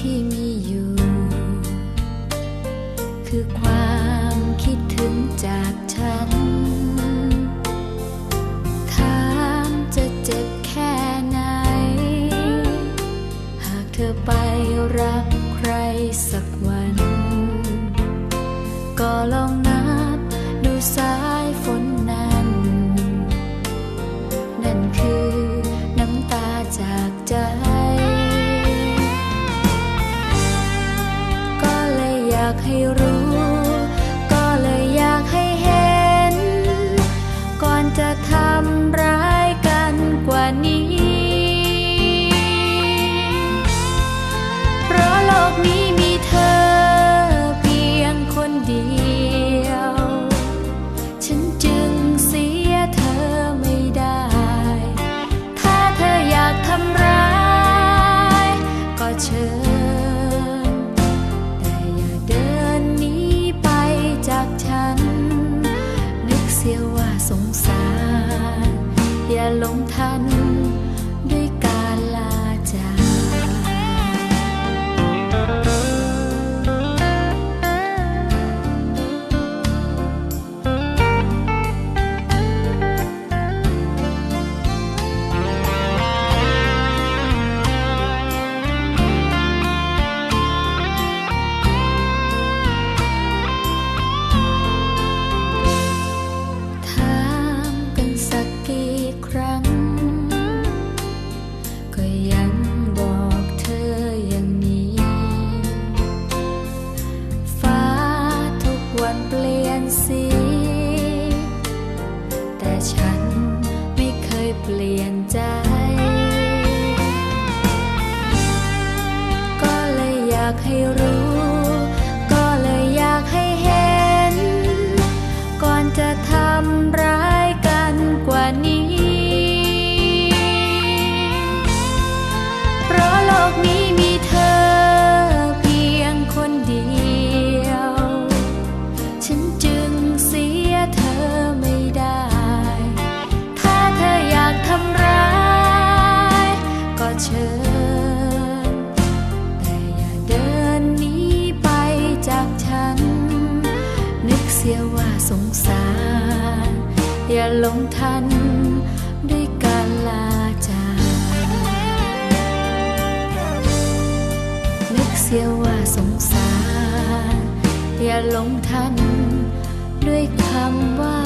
ที่มีอยู่ คือความคิดถึงจากฉันถามจะเจ็บแค่ไหน หากเธอไปรักใครสักวัน ก็ลองากให้รู้ ลงทัน สี แต่ฉันไม่เคยเปลี่ยนใจ ก็เลยอยากให้รู้ เสียว่าสงสาร อย่าลงทันด้วยการลาจานึกเสียว่าสงสาร อย่าลงทันด้วยคำว่า